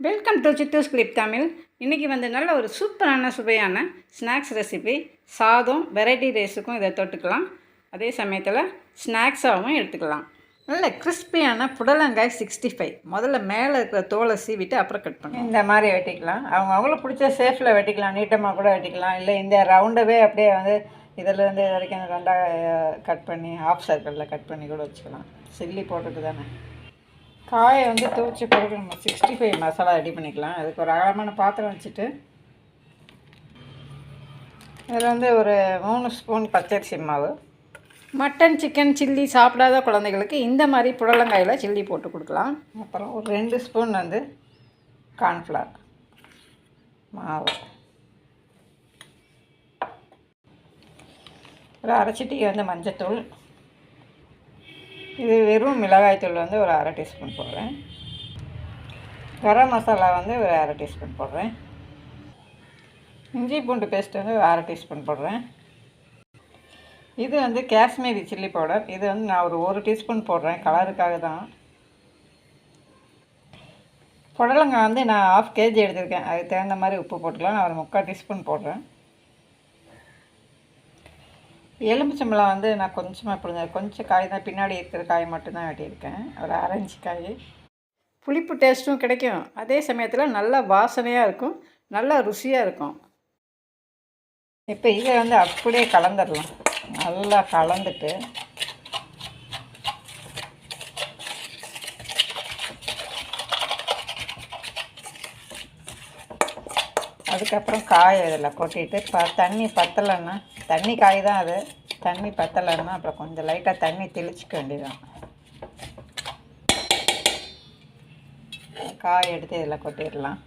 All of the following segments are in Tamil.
Welcome to Chittu's clip Tamil இன்றைக்கி வந்து நல்ல ஒரு சூப்பரான சுவையான ஸ்நாக்ஸ் ரெசிபி சாதம் வெரைட்டி ரைஸுக்கும் இதை தொட்டுக்கலாம். அதே சமயத்தில் ஸ்நாக்ஸாகவும் எடுத்துக்கலாம். நல்ல கிறிஸ்பியான புடலங்காய் சிக்ஸ்டி ஃபைவ் முதல்ல மேலே இருக்கிற தோலை சீவிட்டு அப்புறம் கட் பண்ணுவோம் இந்த மாதிரி வெட்டிக்கலாம். அவங்க அவங்களுக்கு பிடிச்ச ஷேஃபில் வெட்டிக்கலாம். நீட்டமாக கூட வெட்டிக்கலாம். இல்லை இந்த ரவுண்டவே அப்படியே வந்து இதிலேருந்து இது வரைக்கும் ரெண்டாக கட் பண்ணி ஆஃப் சர்க்கிளில் கட் பண்ணி கூட வச்சுக்கலாம். சில்லி போட்டுட்டு தானே. காயை வந்து துவைச்ச பிறகு நம்ம சிக்ஸ்டி ஃபைவ் மசாலா ரெடி பண்ணிக்கலாம். அதுக்கு ஒரு அகலமான பாத்திரம் வச்சுட்டு இதில் வந்து ஒரு மூணு ஸ்பூன் பச்சரிசி மாவு மட்டன் சிக்கன் சில்லி சாப்பிடாத குழந்தைகளுக்கு இந்த மாதிரி புடலங்காயில் சில்லி போட்டு கொடுக்கலாம். அப்புறம் ஒரு ரெண்டு ஸ்பூன் வந்து கார்ன்ஃப்ளவர் மாவு. ஒரு அரை வந்து மஞ்சத்தூள் இது வெறும் மிளகாய்த்தூள் வந்து ஒரு அரை டீஸ்பூன் போடுறேன். கரம் மசாலா வந்து ஒரு அரை டீஸ்பூன் போடுறேன். இஞ்சி பூண்டு பேஸ்ட் வந்து ஒரு அரை டீஸ்பூன் போடுறேன். இது வந்து காஷ்மீரி சில்லி பவுடர். இது வந்து நான் ஒரு ஒரு டீஸ்பூன் போடுறேன். கலருக்காக தான். புடலங்காய் வந்து நான் ஆஃப் கேஜி எடுத்திருக்கேன். அதுக்கு தகுந்த மாதிரி உப்பு போட்டுக்கலாம். நான் ஒரு முக்கால் டீஸ்பூன் போடுறேன். எலுமிச்சம்பழம் வந்து நான் கொஞ்சமாக பிடிங்க கொஞ்சம் காய் தான் பின்னாடி இருக்கிற காய் மட்டும்தான் வெட்டியிருக்கேன். ஒரு ஆரஞ்சு காய். புளிப்பு டேஸ்ட்டும் கிடைக்கும். அதே சமயத்தில் நல்லா வாசனையாக இருக்கும். நல்லா ருசியாக இருக்கும். இப்போ இதை வந்து அப்படியே கலந்துடலாம். நல்லா கலந்துட்டு அதுக்கப்புறம் காய் இதில் கொட்டிட்டு ப தண்ணி பத்தலைன்னா தண்ணி காய் தான் அது. தண்ணி பத்தலைன்னா அப்புறம் கொஞ்சம் லைட்டாக தண்ணி தெளிச்சிக்க வேண்டியதான் காய் எடுத்து இதில் கொட்டிடலாம்.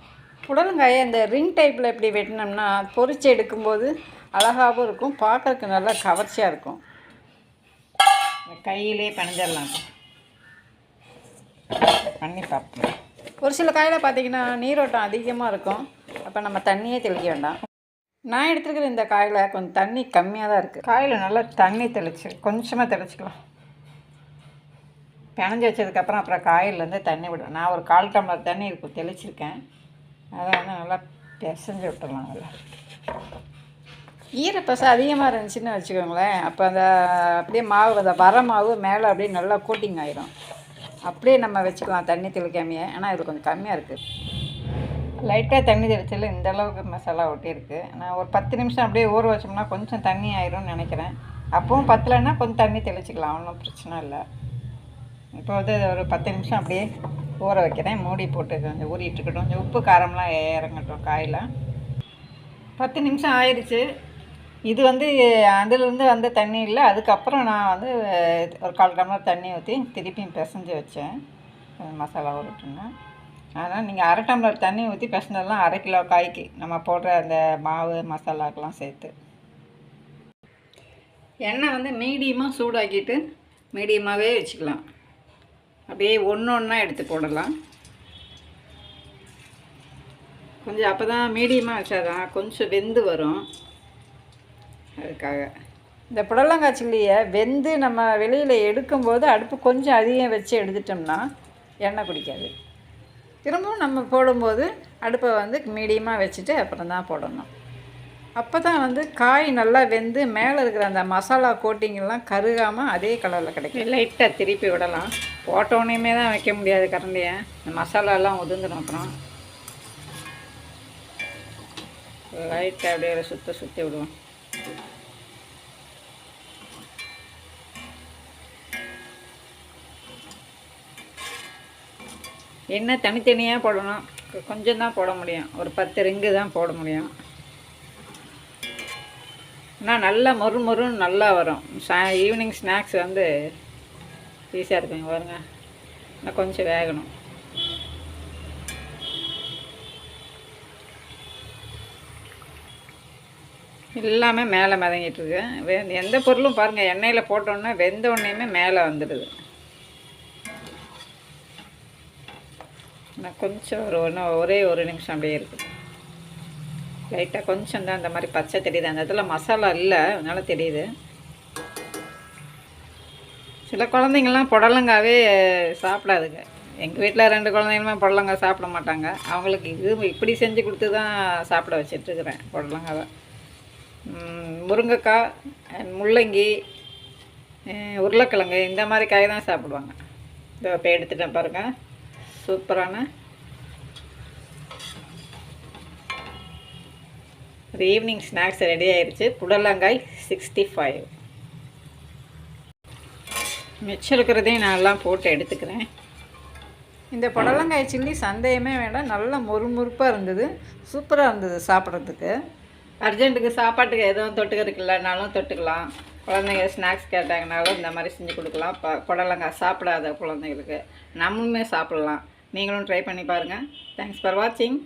புடலங்காயை இந்த ரிங் டைப்பில் எப்படி வெட்டினோம்னா பொரிச்சு எடுக்கும்போது அழகாகவும் இருக்கும் பார்க்கறதுக்கு நல்லா கவர்ச்சியாக இருக்கும். கையிலே பணிஞ்சிடலாம். பண்ணி பார்ப்போம். ஒரு சில காயில் பார்த்தீங்கன்னா நீரோட்டம் அதிகமாக இருக்கும். அப்போ நம்ம தண்ணியே தெளிக்க வேண்டாம். நான் எடுத்துருக்கிற இந்த காயில் கொஞ்சம் தண்ணி கம்மியாக தான் இருக்குது காயில் நல்லா தண்ணி தெளிச்சு கொஞ்சமாக தெளிச்சிக்கலாம். பிணைஞ்சி வச்சதுக்கப்புறம் அப்புறம் காயிலேருந்து தண்ணி விடும் நான் ஒரு கால் டம்ளர் தண்ணி இப்போ தெளிச்சிருக்கேன். அதை வந்து நல்லா பிசைஞ்சு விட்டுடலாம் அதில் ஈரப்பசம் அதிகமாக இருந்துச்சுன்னு வச்சுக்கோங்களேன். அப்போ அந்த அப்படியே மாவு அந்த வர மாவு மேலே அப்படியே நல்லா கோட்டிங் ஆயிரும். அப்படியே நம்ம வச்சுக்கலாம் தண்ணி தெளிக்காமையே. ஆனால் இது கொஞ்சம் கம்மியாக இருக்குது லைட்டாக தண்ணி தெளிச்சல இந்த அளவுக்கு மசாலா ஒட்டியிருக்கு. நான் ஒரு பத்து நிமிஷம் அப்படியே ஊற வச்சோம்னா கொஞ்சம் தண்ணி ஆயிரும்னு நினைக்கிறேன். அப்பவும் பத்தலைன்னா கொஞ்சம் தண்ணி தெளிச்சிக்கலாம் ஒன்றும் பிரச்சனை இல்லை. இப்போ வந்து ஒரு பத்து நிமிஷம் அப்படியே ஊற வைக்கிறேன். மூடி போட்டு கொஞ்சம் ஊறிட்டு இருக்கட்டும். கொஞ்சம் உப்பு காரம்லாம் இறங்கட்டும் காயில். பத்து நிமிஷம் ஆயிடுச்சு இது வந்து அதுலேருந்து வந்த தண்ணி இல்லை. அதுக்கப்புறம் நான் வந்து ஒரு கால் டம்ளர் தண்ணி ஊற்றி திருப்பியும் பிசைஞ்சு வச்சேன். மசாலா உருட்டுனேன் அதனால் நீங்கள் அரை டம்ளர் தண்ணி ஊற்றி பிசைஞ்சதெல்லாம் அரை கிலோ காய்க்கு. நம்ம போடுற அந்த மாவு மசாலாக்கெல்லாம் சேர்த்து. எண்ணெய் வந்து மீடியமாக சூடாக்கிட்டு மீடியமாகவே வச்சுக்கலாம். அப்படியே ஒன்று ஒன்றா எடுத்து போடலாம். கொஞ்சம் அப்போ தான் மீடியமாக வச்சாதான் கொஞ்சம் வெந்து வரும். அதுக்காக. இந்த புடலங்காய் சில்லியை வெந்து நம்ம வெளியில் எடுக்கும்போது அடுப்பு கொஞ்சம் அதிகம் வச்சு எடுத்துட்டோம்னா எண்ணெய் குடிக்காது. திரும்பவும் நம்ம போடும்போது அடுப்பை வந்து மீடியமாக வச்சுட்டு அப்புறம் தான் போடணும். அப்போ தான் வந்து காய் நல்லா வெந்து மேலே இருக்கிற அந்த மசாலா கோட்டிங்கெல்லாம் கருகாமல் அதே கலரில் கிடைக்கும். லைட்டாக திருப்பி விடலாம். போட்டோன்னே தான் வைக்க முடியாது கரண்டியை. இந்த மசாலாலாம் உதுந்துடும் அப்புறம் லைட்டாக அப்படியே சுத்த சுற்றி விடுவோம். எண்ணெய் தனித்தனியாக போடணும். கொஞ்சம் தான் போட முடியும். ஒரு பத்து ரிங்கு தான் போட முடியும். ஆனால் நல்லா மொறு மொறுன்னு நல்லா வரும். சா ஈவினிங் ஸ்நாக்ஸ் வந்து ஈஸியாக இருக்குங்க பாருங்க. இன்னும் கொஞ்சம் வேகணும். எல்லாமே மேலே மிதங்கிட்டு இருக்கு. வெ எந்த பொருளும் பாருங்கள் எண்ணெயில் போட்டோன்னே வெந்த உடனேயுமே மேலே வந்துடுது. நான் கொஞ்சம் ஒரு ஒன்று ஒரே ஒரு நிமிஷம் அப்படியே இருக்குது லைட்டாக கொஞ்சம் தான் அந்த மாதிரி பச்சை தெரியுது. அந்த இடத்துல மசாலா இல்லை அதனால தெரியுது. சில குழந்தைங்கள்லாம் புடலங்காவே சாப்பிடாதுங்க. எங்கள் வீட்டில் ரெண்டு குழந்தைங்களுமே புடலங்கா சாப்பிட மாட்டாங்க. அவங்களுக்கு இது இப்படி செஞ்சு கொடுத்து தான் சாப்பிட வச்சிட்ருக்குறேன் புடலங்காவை. முருங்கைக்காய் முள்ளங்கி உருளைக்கிழங்கு இந்த மாதிரி காய் தான் சாப்பிடுவாங்க. இதோ இப்போ எடுத்துட்டேன் பாருங்கள் சூப்பரான ஒரு ஈவினிங் ஸ்நாக்ஸ் ரெடி ஆயிடுச்சு புடலங்காய் சிக்ஸ்டி ஃபைவ் மிச்சம் இருக்கிறதையும் நான் எல்லாம் போட்டு எடுத்துக்கிறேன். இந்த புடலங்காய் சில்லி சந்தேகமே வேண்டாம். நல்ல முறுமுறுப்பாக இருந்தது. சூப்பராக இருந்தது சாப்பிட்றதுக்கு. அர்ஜென்ட்டுக்கு சாப்பாட்டுக்கு எதுவும் தொட்டுக்கிறதுக்கு இல்லைனாலும் தொட்டுக்கலாம். குழந்தைங்க ஸ்நாக்ஸ் கேட்டாங்கனாலும் இந்த மாதிரி செஞ்சு கொடுக்கலாம். ப புடலங்காய் சாப்பிடாத குழந்தைங்களுக்கு நம்மளுமே சாப்பிட்லாம். நீங்களும் ட்ரை பண்ணி பாருங்கள் தேங்க்ஸ் ஃபார் வாட்சிங்